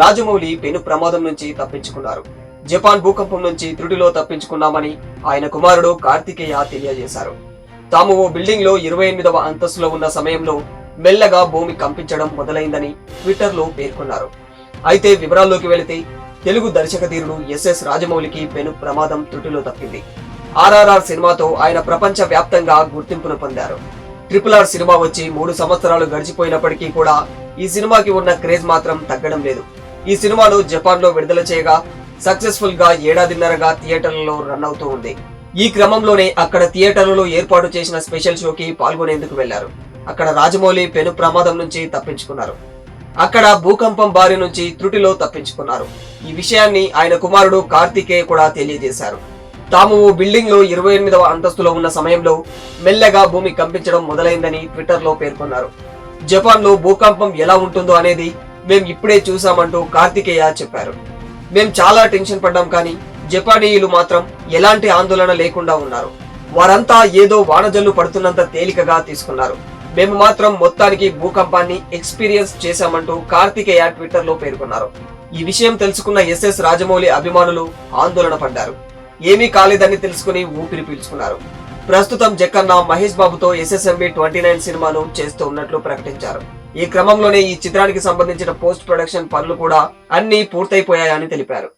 రాజమౌళి పెను ప్రమాదం నుంచి తప్పించుకున్నారు. జపాన్ భూకంపం నుంచి త్రుటిలో తప్పించుకున్నామని ఆయన కుమారుడు కార్తికేయ తెలియజేశారు. తాము ఓ బిల్డింగ్లో ఇరవై ఎనిమిదవ అంతస్తులో ఉన్న సమయంలో మెల్లగా భూమి కంపించడం మొదలైందని ట్విట్టర్లో పేర్కొన్నారు. అయితే వివరాల్లోకి వెళితే తెలుగు దర్శక ధీరుడు ఎస్ఎస్ రాజమౌళికి పెను ప్రమాదం త్రుటిలో తప్పింది. ఆర్ఆర్ఆర్ సినిమాతో ఆయన ప్రపంచ వ్యాప్తంగా గుర్తింపును పొందారు. ట్రిపుల్ ఆర్ సినిమా వచ్చి మూడు సంవత్సరాలు గడిచిపోయినప్పటికీ కూడా ఈ సినిమాకి ఉన్న క్రేజ్ మాత్రం తగ్గడం లేదు. ఈ సినిమాను జపాన్లో విడుదల చేయగా సక్సెస్ఫుల్గా ఏడాదిన్నరగా థియేటర్లలో రన్ అవుతూ ఉంది. ఈ క్రమంలోనే అక్కడ థియేటర్లలో ఏర్పాటు చేసిన స్పెషల్ షోకి పాల్గొనేందుకు వెళ్ళారు. అక్కడ రాజమౌళి పెను ప్రమాదం నుంచి తప్పించుకున్నారు. అక్కడ భూకంపం బారి నుంచి త్రుటిలో తప్పించుకున్నారు. ఈ విషయాన్ని ఆయన కుమారుడు కార్తికేయ కూడా తెలియజేశారు. తాము ఓ బిల్డింగ్లో ఇరవై ఎనిమిదవ అంతస్తులో ఉన్న సమయంలో మెల్లగా భూమి కంపించడం మొదలైందని ట్విట్టర్లో పేర్కొన్నారు. జపాన్లో భూకంపం ఎలా ఉంటుందో అనేది మేం ఇప్పుడే చూసామంటూ కార్తికేయ చెప్పారు. మేం చాలా టెన్షన్ పడ్డాం కానీ జపానీయులు మాత్రం ఎలాంటి ఆందోళన లేకుండా ఉన్నారు. వారంతా ఏదో వానజల్లు పడుతున్నంత తేలికగా తీసుకున్నారు. మేము మాత్రం మొత్తానికి భూకంపాన్ని ఎక్స్పీరియన్స్ చేశామంటూ కార్తికేయ ట్విట్టర్లో పేర్కొన్నారు. ఈ విషయం తెలుసుకున్న ఎస్ఎస్ రాజమౌళి అభిమానులు ఆందోళన పడ్డారు. ఏమీ కాలేదని తెలుసుకుని ఊపిరి పీల్చుకున్నారు. ప్రస్తుతం జక్కన్న మహేష్ బాబుతో ఎస్ఎస్ఎంబి ట్వంటీ నైన్ సినిమాను చేస్తూ ఉన్నట్లు ప్రకటించారు. ఈ క్రమంలోనే ఈ చిత్రానికి సంబంధించిన పోస్ట్ ప్రొడక్షన్ పనులు కూడా అన్ని పూర్తయిపోయాయని తెలిపారు.